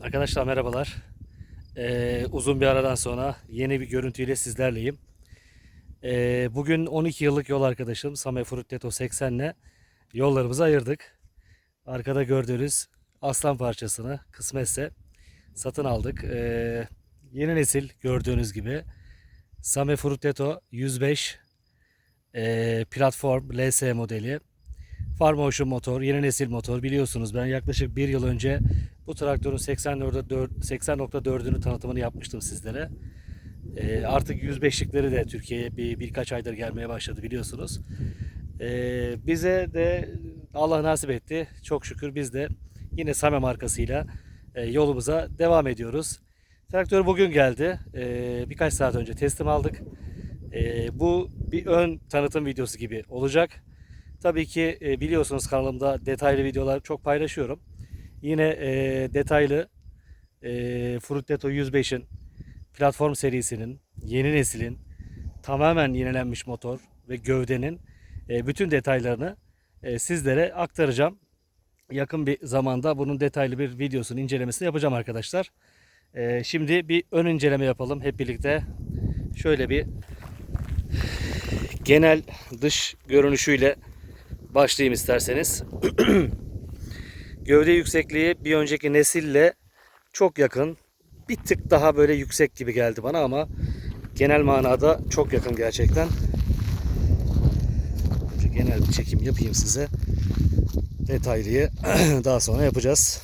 Arkadaşlar merhabalar. Ee, uzun bir aradan sonra yeni bir görüntüyle sizlerleyim. Ee, bugün 12 yıllık yol arkadaşım Same Frutteto 80 ile yollarımızı ayırdık. Arkada gördüğünüz aslan parçasını kısmetse satın aldık. Ee, yeni nesil gördüğünüz gibi Same Frutteto 105 ee, platform LS modeli. Farmotion motor, yeni nesil motor biliyorsunuz ben yaklaşık bir yıl önce bu traktörün 80.4 80.4'ünü tanıtımını yapmıştım sizlere. Ee, artık 105'likleri de Türkiye'ye bir birkaç aydır gelmeye başladı biliyorsunuz. Ee, bize de Allah nasip etti. Çok şükür biz de yine Same markasıyla e, yolumuza devam ediyoruz. Traktör bugün geldi. Ee, birkaç saat önce teslim aldık. Ee, bu bir ön tanıtım videosu gibi olacak. Tabii ki e, biliyorsunuz kanalımda detaylı videolar çok paylaşıyorum. Yine e, detaylı e, Fruitetto 105'in platform serisinin yeni neslin tamamen yenilenmiş motor ve gövdenin e, bütün detaylarını sizlere aktaracağım. Yakın bir zamanda bunun detaylı bir videosunu incelemesini yapacağım arkadaşlar. Şimdi bir ön inceleme yapalım hep birlikte. Şöyle bir genel dış görünüşüyle başlayayım isterseniz. Gövde yüksekliği bir önceki nesille çok yakın. Bir tık daha böyle yüksek gibi geldi bana ama genel manada çok yakın gerçekten. Genel bir çekim yapayım size. Detaylıyı daha sonra yapacağız.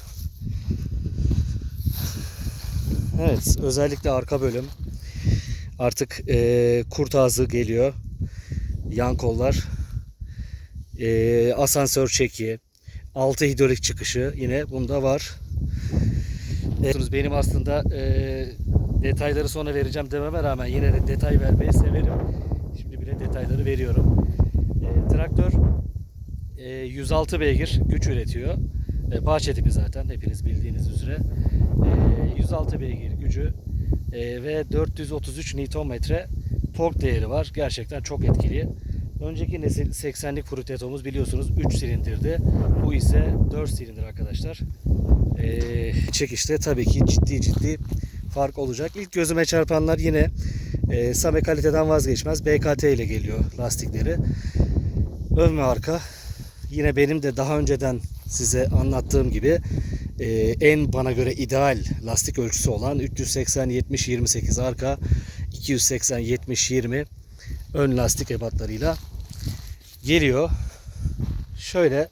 Evet özellikle arka bölüm artık eee kurt ağzı geliyor. Yan kollar e, asansör çeki, altı hidrolik çıkışı yine bunda var. E, benim aslında e, detayları sonra vereceğim dememe rağmen yine de detay vermeyi severim. Şimdi bile detayları veriyorum. E, traktör e, 106 beygir güç üretiyor. E, bahçe tipi zaten hepiniz bildiğiniz üzere. E, 106 beygir gücü e, ve 433 Nm tork değeri var. Gerçekten çok etkili. Önceki nesil 80'lik Frutetto'muz biliyorsunuz 3 silindirdi. Bu ise 4 silindir arkadaşlar. Ee, çekişte tabii ki ciddi ciddi fark olacak. İlk gözüme çarpanlar yine e, Same kaliteden vazgeçmez. BKT ile geliyor lastikleri. Ön ve arka. Yine benim de daha önceden size anlattığım gibi e, en bana göre ideal lastik ölçüsü olan 380 70 28 arka 280 70 20 ön lastik ebatlarıyla geliyor. Şöyle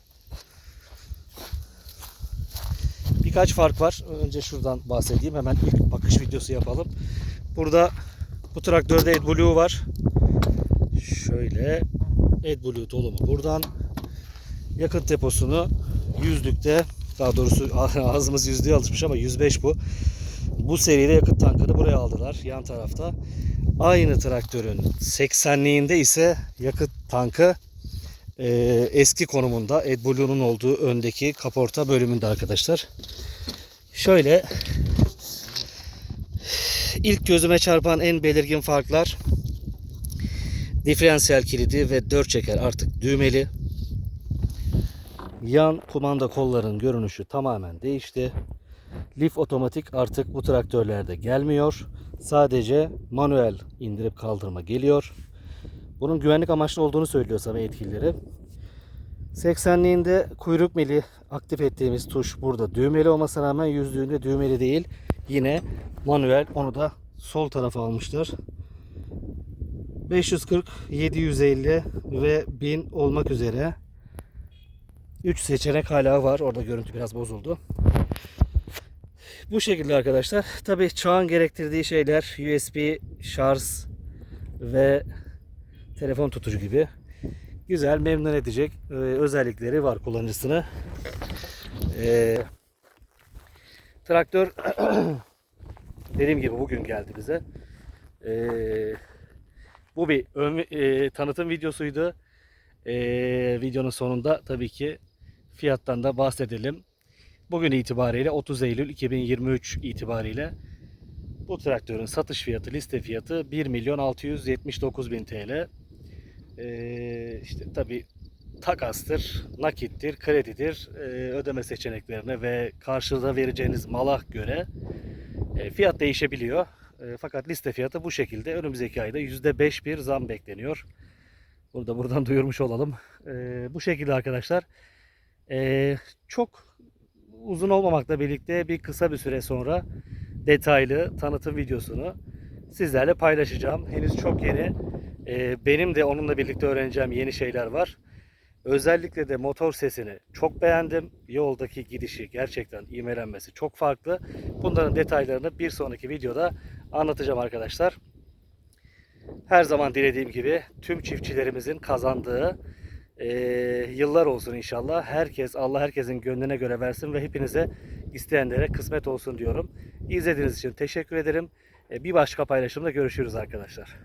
birkaç fark var. Önce şuradan bahsedeyim. Hemen ilk bakış videosu yapalım. Burada bu traktörde AdBlue var. Şöyle AdBlue dolumu buradan yakıt deposunu yüzlükte daha doğrusu ağzımız yüzlüğe alışmış ama 105 bu. Bu seride yakıt tankını buraya aldılar yan tarafta. Aynı traktörün 80'liğinde ise yakıt tankı e, eski konumunda AdBlue'nun olduğu öndeki kaporta bölümünde arkadaşlar. Şöyle ilk gözüme çarpan en belirgin farklar diferansiyel kilidi ve dört çeker artık düğmeli. Yan kumanda kolların görünüşü tamamen değişti. Lif otomatik artık bu traktörlerde gelmiyor. Sadece manuel indirip kaldırma geliyor. Bunun güvenlik amaçlı olduğunu söylüyor sana yetkilileri. 80'liğinde kuyruk mili aktif ettiğimiz tuş burada düğmeli olmasına rağmen yüzlüğünde düğmeli değil. Yine manuel onu da sol tarafa almışlar. 540, 750 ve 1000 olmak üzere 3 seçenek hala var. Orada görüntü biraz bozuldu. Bu şekilde arkadaşlar. Tabi çağın gerektirdiği şeyler USB şarj ve telefon tutucu gibi güzel memnun edecek e, özellikleri var kullanıcısını. E, traktör dediğim gibi bugün geldi bize. E, bu bir ön, e, tanıtım videosuydu. E, videonun sonunda tabii ki fiyattan da bahsedelim. Bugün itibariyle 30 Eylül 2023 itibariyle bu traktörün satış fiyatı, liste fiyatı 1 milyon 679 bin TL. Ee, işte tabi takastır, nakittir, kredidir e, ödeme seçeneklerine ve karşıda vereceğiniz mala göre e, fiyat değişebiliyor. E, fakat liste fiyatı bu şekilde. Önümüzdeki ayda %5 bir zam bekleniyor. Bunu da buradan duyurmuş olalım. E, bu şekilde arkadaşlar. E, çok uzun olmamakla birlikte bir kısa bir süre sonra detaylı tanıtım videosunu sizlerle paylaşacağım. Henüz çok yeni. E, benim de onunla birlikte öğreneceğim yeni şeyler var. Özellikle de motor sesini çok beğendim. Yoldaki gidişi gerçekten ivmelenmesi çok farklı. Bunların detaylarını bir sonraki videoda anlatacağım arkadaşlar. Her zaman dilediğim gibi tüm çiftçilerimizin kazandığı eee, yıllar olsun inşallah. Herkes Allah herkesin gönlüne göre versin ve hepinize isteyenlere kısmet olsun diyorum. İzlediğiniz için teşekkür ederim. E, Bir başka paylaşımda görüşürüz arkadaşlar.